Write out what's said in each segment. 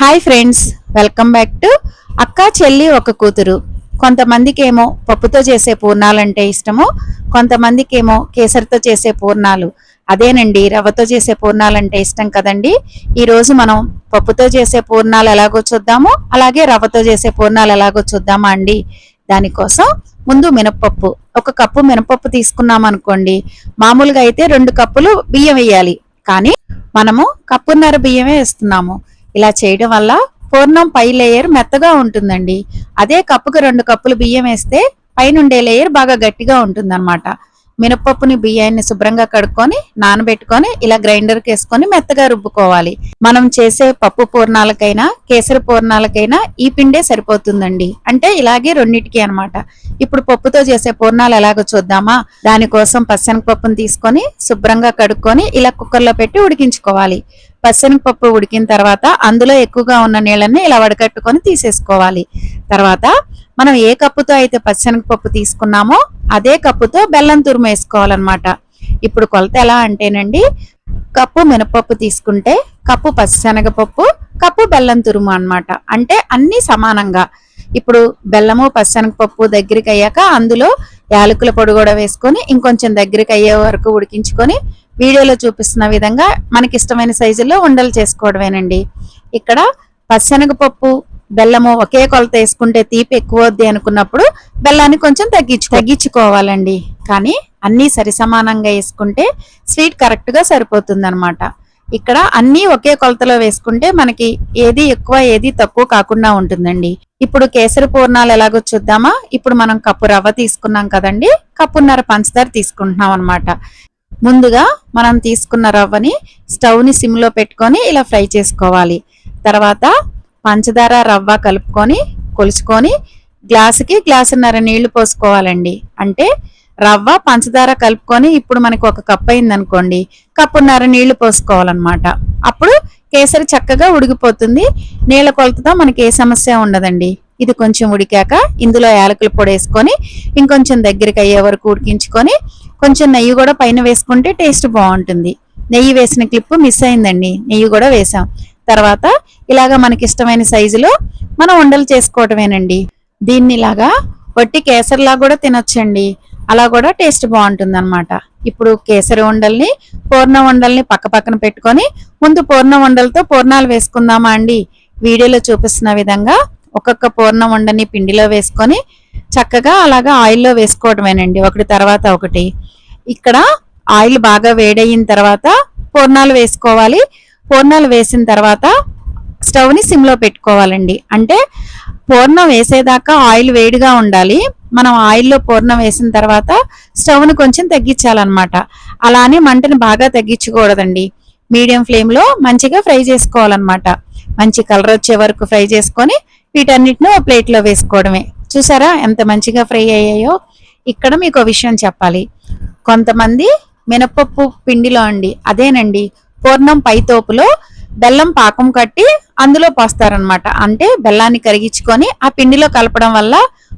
Hi friends welcome back to అక్క చెల్లి ఒక కూతురు. కొంతమందికి ఏమో పప్పుతో చేసే పూర్ణాలంటే ఇష్టము కొంతమందికి ఏమో కేసరితో చేసే పూర్ణాలు. అదేనండి రవ్వతో చేసే పూర్ణాలు అంటే ఇష్టం కదండి. ఈరోజు మనం పప్పుతో చేసే పూర్ణాలు ఎలాగో చూద్దాము అలాగే రవ్వతో చేసే పూర్ణాలు ఎలాగో చూద్దామా అండి? దానికోసం ముందు మినపప్పు ఒక కప్పు మినపప్పు తీసుకున్నాం అనుకోండి మామూలుగా అయితే రెండు కప్పులు బియ్యం వేయాలి. కానీ మనము కప్పున్నర బియ్యమే వేస్తున్నాము. ఇలా చేయడం వల్ల పూర్ణం పై లేయర్ మెత్తగా ఉంటుందండి. అదే కప్పుకు రెండు కప్పులు బియ్యం వేస్తే పైనుండే లేయర్ బాగా గట్టిగా ఉంటుందన్నమాట. మినపప్పుని బియ్యాన్ని శుభ్రంగా కడుక్కొని నానబెట్టుకొని ఇలా గ్రైండర్కి వేసుకొని మెత్తగా రుబ్బుకోవాలి. మనం చేసే పప్పు పూర్ణాలకైనా కేసరి పూర్ణాలకైనా ఈ పిండే సరిపోతుందండి. అంటే ఇలాగే రెండింటికి అనమాట ఇప్పుడు పప్పుతో చేసే పూర్ణాలు ఎలాగో చూద్దామా? దానికోసం పచ్చనగపప్పును తీసుకొని శుభ్రంగా కడుక్కొని ఇలా కుక్కర్లో పెట్టి ఉడికించుకోవాలి. పచ్చనగపప్పు ఉడికిన తర్వాత అందులో ఎక్కువగా ఉన్న నీళ్ళని ఇలా వడకట్టుకొని తీసేసుకోవాలి. తర్వాత మనం ఏ కప్పుతో అయితే పచ్చనగపప్పు తీసుకున్నామో అదే కప్పుతో బెల్లం తురుము వేసుకోవాలన్నమాట. ఇప్పుడు కొలత ఎలా అంటేనండి కప్పు మినపప్పు తీసుకుంటే కప్పు పచ్చనగపప్పు కప్పు బెల్లం తురుము అనమాట అంటే అన్ని సమానంగా. ఇప్పుడు బెల్లము పచ్చనగపప్పు దగ్గరికి అయ్యాక అందులో యాలకుల పొడి కూడా వేసుకొని ఇంకొంచెం దగ్గరికి అయ్యే వరకు ఉడికించుకొని వీడియోలో చూపిస్తున్న విధంగా మనకి ఇష్టమైన సైజుల్లో ఉండలు చేసుకోవడమేనండి. ఇక్కడ పచ్చనగపప్పు బెల్లము ఒకే కొలత వేసుకుంటే తీపి ఎక్కువ వద్ది అనుకున్నప్పుడు బెల్లాన్ని కొంచెం తగ్గించు తగ్గించుకోవాలండి. కానీ అన్నీ సరిసమానంగా వేసుకుంటే స్వీట్ కరెక్ట్గా సరిపోతుందనమాట ఇక్కడ అన్నీ ఒకే కొలతలో వేసుకుంటే మనకి ఏది ఎక్కువ ఏది తక్కువ కాకుండా ఉంటుందండి. ఇప్పుడు కేసరి పూర్ణాలు ఎలాగో చూద్దామా? ఇప్పుడు మనం కప్పు రవ్వ తీసుకున్నాం కదండి. కప్పున్నర పంచదార తీసుకుంటున్నాం అనమాట ముందుగా మనం తీసుకున్న రవ్వని స్టవ్ని సిమ్లో పెట్టుకొని ఇలా ఫ్రై చేసుకోవాలి. తర్వాత పంచదార రవ్వ కలుపుకొని కొలుచుకొని గ్లాసుకి గ్లాసున్నర నీళ్ళు పోసుకోవాలండి. అంటే రవ్వ పంచదార కలుపుకొని ఇప్పుడు మనకు ఒక కప్ అయిందనుకోండి కప్పున్నర నీళ్ళు పోసుకోవాలన్నమాట. అప్పుడు కేసరి చక్కగా ఉడికిపోతుంది. నీళ్ళ కొలతతో మనకి ఏ సమస్య ఉండదండి. ఇది కొంచెం ఉడికాక ఇందులో యాలకుల పొడి వేసుకొని ఇంకొంచెం దగ్గరికి అయ్యే వరకు ఉడికించుకొని కొంచెం నెయ్యి కూడా పైన వేసుకుంటే టేస్ట్ బాగుంటుంది. నెయ్యి వేసిన క్లిప్ మిస్ అయిందండి. నెయ్యి కూడా వేసాం. తర్వాత ఇలాగా మనకి ఇష్టమైన సైజులో మనం ఉండలు చేసుకోవటమేనండి. దీన్ని ఇలాగా వట్టి కేసరిలా కూడా తినొచ్చండి. అలా కూడా టేస్ట్ బాగుంటుంది అనమాట ఇప్పుడు కేసరి ఉండల్ని పూర్ణ ఉండల్ని పక్క పక్కన పెట్టుకొని ముందు పూర్ణ ఉండలతో పూర్ణాలు వేసుకుందామా అండి? వీడియోలో చూపిస్తున్న విధంగా ఒక్కొక్క పూర్ణ ఉండని పిండిలో వేసుకొని చక్కగా అలాగా ఆయిల్లో వేసుకోవటమేనండి. ఒకటి తర్వాత ఒకటి. ఇక్కడ ఆయిల్ బాగా వేడయిన తర్వాత పూర్ణాలు వేసుకోవాలి. పూర్ణాలు వేసిన తర్వాత స్టవ్ని సిమ్లో పెట్టుకోవాలండి. అంటే పూర్ణం వేసేదాకా ఆయిల్ వేడిగా ఉండాలి. మనం ఆయిల్లో పూర్ణం వేసిన తర్వాత స్టవ్ని కొంచెం తగ్గించాలన్నమాట. అలానే మంటని బాగా తగ్గించకూడదండి. మీడియం ఫ్లేమ్లో మంచిగా ఫ్రై చేసుకోవాలన్నమాట. మంచి కలర్ వచ్చే వరకు ఫ్రై చేసుకొని వీటన్నిటిని ఓ ప్లేట్లో వేసుకోవడమే. చూసారా ఎంత మంచిగా ఫ్రై అయ్యాయో? ఇక్కడ మీకు విషయం చెప్పాలి. కొంతమంది మినపప్పు పిండిలో అండి అదేనండి పూర్ణం పైతోపులో బెల్లం పాకం కట్టి అందులో పోస్తారనమాట అంటే బెల్లాన్ని కరిగించుకొని ఆ పిండిలో కలపడం వల్ల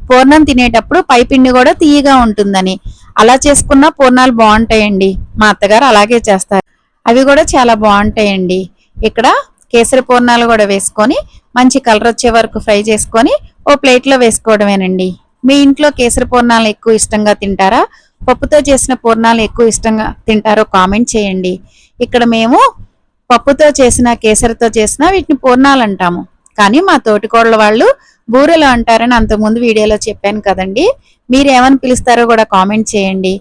పూర్ణం తినేటప్పుడు పై పిండి కూడా తీయగా ఉంటుందని. అలా చేసుకున్న పూర్ణాలు బాగుంటాయండి. మా అత్తగారు అలాగే చేస్తారు. అవి కూడా చాలా బాగుంటాయండి. ఇక్కడ కేసరి పూర్ణాలు కూడా వేసుకొని మంచి కలర్ వచ్చే వరకు ఫ్రై చేసుకొని ఓ ప్లేట్లో వేసుకోవడమేనండి. మీ ఇంట్లో కేసరి పూర్ణాలు ఎక్కువ ఇష్టంగా తింటారా? పప్పుతో చేసిన పూర్ణాలు ఎక్కువ ఇష్టంగా తింటారో కామెంట్ చేయండి. ఇక్కడ మేము పప్పుతో చేసిన కేసరితో చేసిన వీటిని పూర్ణాలు అంటాము. కానీ మా తోటికోళ్ళ వాళ్ళు బూరెలు అంటారని అంతకుముందు వీడియోలో చెప్పాను కదండి. మీరు ఏమని పిలుస్తారో కూడా కామెంట్ చేయండి.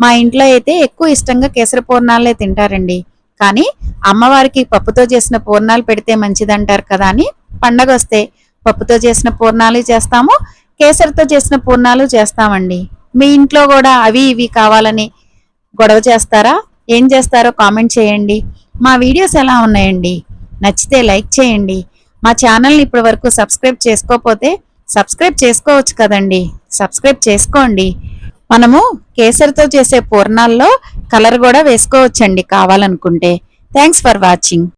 మా ఇంట్లో అయితే ఎక్కువ ఇష్టంగా కేసరి పూర్ణాలే తింటారండి. కానీ అమ్మవారికి పప్పుతో చేసిన పూర్ణాలు పెడితే మంచిదంటారు కదా అని పండగ వస్తే పప్పుతో చేసిన పూర్ణాలు చేస్తాము. కేసరితో చేసిన పూర్ణాలు చేస్తామండి. మీ ఇంట్లో కూడా అవి ఇవి కావాలని గొడవ చేస్తారా? ఏం చేస్తారో కామెంట్ చేయండి. మా వీడియోస్ ఎలా ఉన్నాయండి? నచ్చితే లైక్ చేయండి. మా ఛానల్ని ఇప్పటి వరకు సబ్స్క్రైబ్ చేసుకోకపోతే సబ్స్క్రైబ్ చేసుకోవచ్చు కదండి. సబ్స్క్రైబ్ చేసుకోండి. మనము కేసరితో చేసే పూర్ణాల్లో కలర్ కూడా వేసుకోవచ్చండి కావాలనుకుంటే. Thanks for watching.